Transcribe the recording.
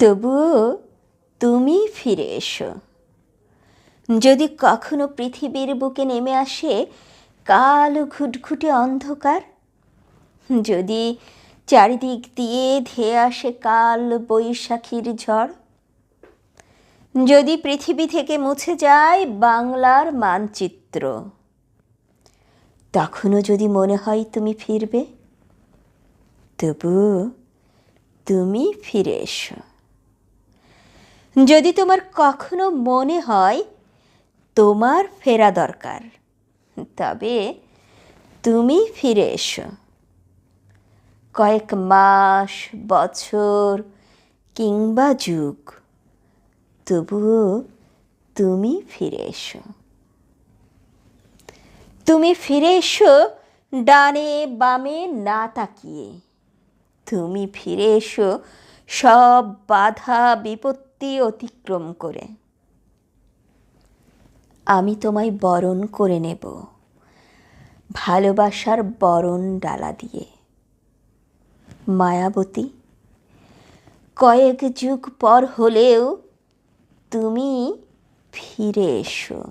তবুও তুমি ফিরে এসো। যদি কখনো পৃথিবীর বুকে নেমে আসে কালো ঘুটঘুটে অন্ধকার, যদি চারিদিক দিয়ে ধেয়ে আসে কাল বৈশাখীর ঝড়, যদি পৃথিবী থেকে মুছে যায় বাংলার মানচিত্র, তখনও যদি মনে হয় তুমি ফিরবে তবু তুমি ফিরে এসো। যদি তোমার কখনো মনে হয় তোমার ফেরা দরকার, তবে তুমি ফিরে এসো। কয়েক মাস, বছর কিংবা যুগ, তবুও তুমি ফিরে এসো। তুমি ফিরে এসো ডানে বামে না তাকিয়ে। তুমি ফিরে এসো সব বাধা বিপত্তি অতিক্রম করে। আমি তোমায় বরণ করে নেব। ভালোবাসার বরণ ডালা দিয়ে। মায়াবতী, কয়েক যুগ পর হলেও তুমি ফিরে এসো।